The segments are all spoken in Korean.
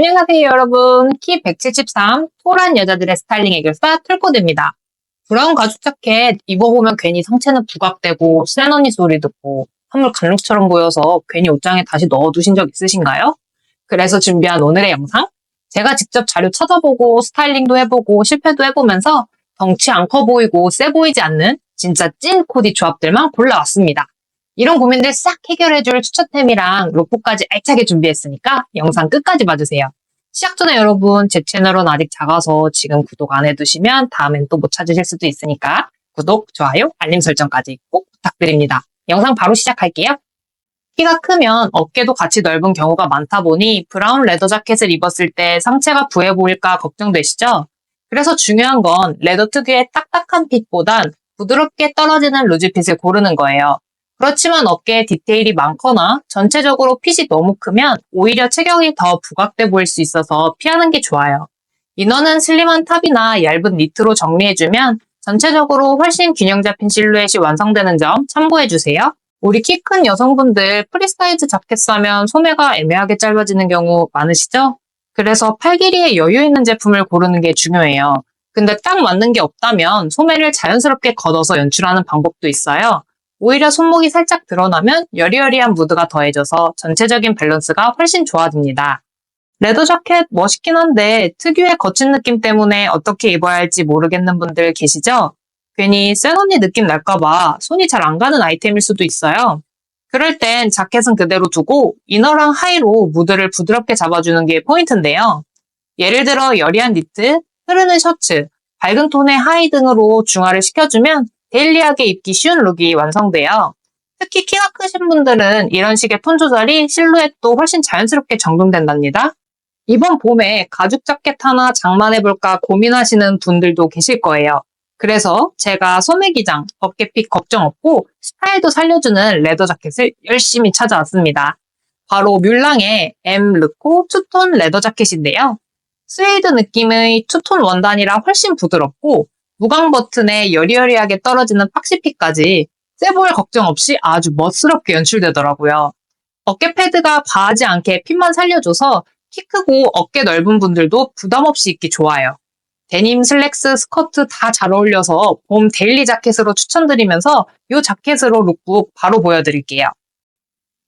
안녕하세요 여러분 키 173 토란 여자들의 스타일링 해결사 털코드입니다 브라운 가죽 자켓 입어보면 괜히 상체는 부각되고 센 언니 소리 듣고 선물 간룩처럼 보여서 괜히 옷장에 다시 넣어두신 적 있으신가요? 그래서 준비한 오늘의 영상 제가 직접 자료 찾아보고 스타일링도 해보고 실패도 해보면서 덩치 안 커 보이고 세 보이지 않는 진짜 찐 코디 조합들만 골라왔습니다. 이런 고민들 싹 해결해줄 추천템이랑 로프까지 알차게 준비했으니까 영상 끝까지 봐주세요. 시작 전에 여러분 제 채널은 아직 작아서 지금 구독 안 해두시면 다음엔 또 못 찾으실 수도 있으니까 구독, 좋아요, 알림 설정까지 꼭 부탁드립니다. 영상 바로 시작할게요. 키가 크면 어깨도 같이 넓은 경우가 많다 보니 브라운 레더 자켓을 입었을 때 상체가 부해 보일까 걱정되시죠? 그래서 중요한 건 레더 특유의 딱딱한 핏보단 부드럽게 떨어지는 루즈핏을 고르는 거예요. 그렇지만 어깨에 디테일이 많거나 전체적으로 핏이 너무 크면 오히려 체격이 더 부각돼 보일 수 있어서 피하는 게 좋아요. 이너는 슬림한 탑이나 얇은 니트로 정리해주면 전체적으로 훨씬 균형 잡힌 실루엣이 완성되는 점 참고해주세요. 우리 키 큰 여성분들 프리사이즈 자켓 사면 소매가 애매하게 짧아지는 경우 많으시죠? 그래서 팔 길이에 여유 있는 제품을 고르는 게 중요해요. 근데 딱 맞는 게 없다면 소매를 자연스럽게 걷어서 연출하는 방법도 있어요. 오히려 손목이 살짝 드러나면 여리여리한 무드가 더해져서 전체적인 밸런스가 훨씬 좋아집니다. 레더 자켓 멋있긴 한데 특유의 거친 느낌 때문에 어떻게 입어야 할지 모르겠는 분들 계시죠? 괜히 센 언니 느낌 날까봐 손이 잘 안 가는 아이템일 수도 있어요. 그럴 땐 자켓은 그대로 두고 이너랑 하이로 무드를 부드럽게 잡아주는 게 포인트인데요. 예를 들어 여리한 니트, 흐르는 셔츠, 밝은 톤의 하이 등으로 중화를 시켜주면 데일리하게 입기 쉬운 룩이 완성돼요. 특히 키가 크신 분들은 이런 식의 톤 조절이 실루엣도 훨씬 자연스럽게 정돈된답니다. 이번 봄에 가죽 자켓 하나 장만해볼까 고민하시는 분들도 계실 거예요. 그래서 제가 소매 기장, 어깨핏 걱정 없고 스타일도 살려주는 레더 자켓을 열심히 찾아왔습니다. 바로 뮬랑의 M 르코 투톤 레더 자켓인데요. 스웨이드 느낌의 투톤 원단이라 훨씬 부드럽고 무광 버튼에 여리여리하게 떨어지는 팍시핏까지 세보일 걱정 없이 아주 멋스럽게 연출되더라고요. 어깨 패드가 과하지 않게 핏만 살려줘서 키 크고 어깨 넓은 분들도 부담 없이 입기 좋아요. 데님, 슬랙스, 스커트 다 잘 어울려서 봄 데일리 자켓으로 추천드리면서 이 자켓으로 룩북 바로 보여드릴게요.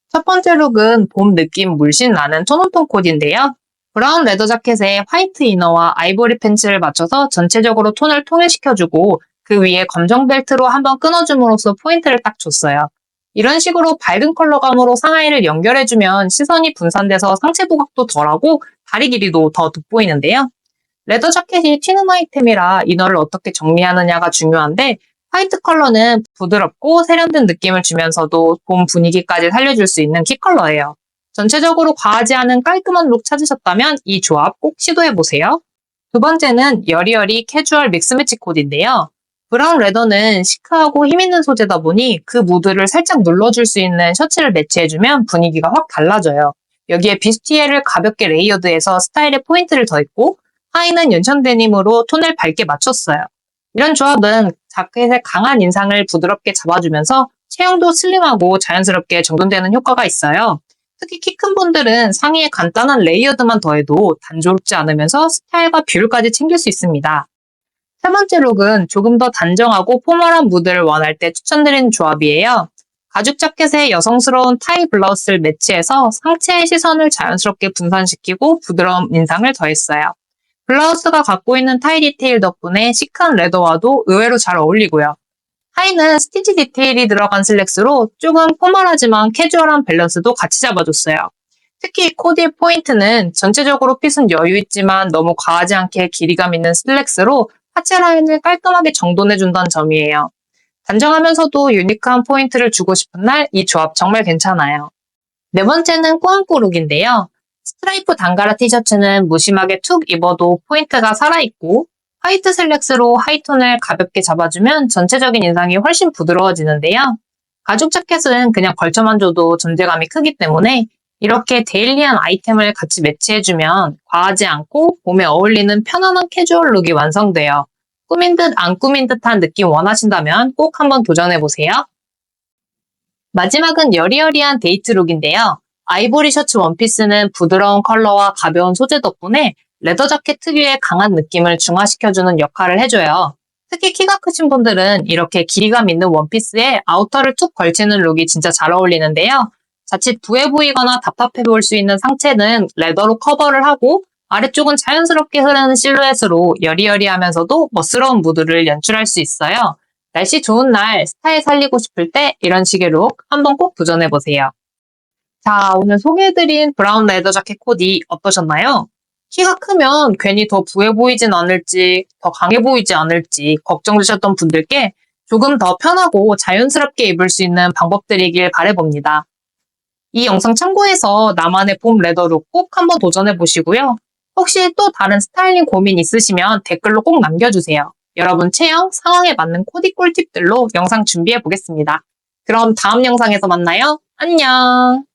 첫 번째 룩은 봄 느낌 물씬 나는 톤온톤 코디인데요. 브라운 레더 자켓에 화이트 이너와 아이보리 팬츠를 맞춰서 전체적으로 톤을 통일시켜주고 그 위에 검정 벨트로 한번 끊어줌으로써 포인트를 딱 줬어요. 이런 식으로 밝은 컬러감으로 상하이를 연결해주면 시선이 분산돼서 상체 부각도 덜하고 다리 길이도 더 돋보이는데요. 레더 자켓이 튀는 아이템이라 이너를 어떻게 정리하느냐가 중요한데 화이트 컬러는 부드럽고 세련된 느낌을 주면서도 봄 분위기까지 살려줄 수 있는 키 컬러예요. 전체적으로 과하지 않은 깔끔한 룩 찾으셨다면 이 조합 꼭 시도해보세요. 두 번째는 여리여리 캐주얼 믹스매치 코디인데요. 브라운 레더는 시크하고 힘있는 소재다 보니 그 무드를 살짝 눌러줄 수 있는 셔츠를 매치해주면 분위기가 확 달라져요. 여기에 비스티에를 가볍게 레이어드해서 스타일에 포인트를 더했고 하의는 연천 데님으로 톤을 밝게 맞췄어요. 이런 조합은 자켓의 강한 인상을 부드럽게 잡아주면서 체형도 슬림하고 자연스럽게 정돈되는 효과가 있어요. 특히 키 큰 분들은 상의에 간단한 레이어드만 더해도 단조롭지 않으면서 스타일과 뷰까지 챙길 수 있습니다. 세 번째 룩은 조금 더 단정하고 포멀한 무드를 원할 때 추천드리는 조합이에요. 가죽 자켓에 여성스러운 타이 블라우스를 매치해서 상체의 시선을 자연스럽게 분산시키고 부드러운 인상을 더했어요. 블라우스가 갖고 있는 타이 디테일 덕분에 시크한 레더와도 의외로 잘 어울리고요. 하의는 스티치 디테일이 들어간 슬랙스로 조금 포멀하지만 캐주얼한 밸런스도 같이 잡아줬어요. 특히 코디의 포인트는 전체적으로 핏은 여유있지만 너무 과하지 않게 길이감 있는 슬랙스로 하체 라인을 깔끔하게 정돈해준다는 점이에요. 단정하면서도 유니크한 포인트를 주고 싶은 날 이 조합 정말 괜찮아요. 네 번째는 꾸안꾸 룩인데요. 스트라이프 단가라 티셔츠는 무심하게 툭 입어도 포인트가 살아있고 화이트 슬랙스로 하이톤을 가볍게 잡아주면 전체적인 인상이 훨씬 부드러워지는데요. 가죽 자켓은 그냥 걸쳐만 줘도 존재감이 크기 때문에 이렇게 데일리한 아이템을 같이 매치해주면 과하지 않고 봄에 어울리는 편안한 캐주얼 룩이 완성돼요. 꾸민 듯 안 꾸민 듯한 느낌 원하신다면 꼭 한번 도전해보세요. 마지막은 여리여리한 데이트 룩인데요. 아이보리 셔츠 원피스는 부드러운 컬러와 가벼운 소재 덕분에 레더 자켓 특유의 강한 느낌을 중화시켜주는 역할을 해줘요. 특히 키가 크신 분들은 이렇게 길이감 있는 원피스에 아우터를 툭 걸치는 룩이 진짜 잘 어울리는데요. 자칫 부해 보이거나 답답해 보일 수 있는 상체는 레더로 커버를 하고 아래쪽은 자연스럽게 흐르는 실루엣으로 여리여리하면서도 멋스러운 무드를 연출할 수 있어요. 날씨 좋은 날 스타일 살리고 싶을 때 이런 식의 룩 한번 꼭 도전해보세요. 자, 오늘 소개해드린 브라운 레더 자켓 코디 어떠셨나요? 키가 크면 괜히 더 부해 보이진 않을지, 더 강해 보이지 않을지 걱정되셨던 분들께 조금 더 편하고 자연스럽게 입을 수 있는 방법들이길 바래봅니다. 이 영상 참고해서 나만의 봄 레더룩 꼭 한번 도전해 보시고요. 혹시 또 다른 스타일링 고민 있으시면 댓글로 꼭 남겨주세요. 여러분 체형, 상황에 맞는 코디 꿀팁들로 영상 준비해 보겠습니다. 그럼 다음 영상에서 만나요. 안녕!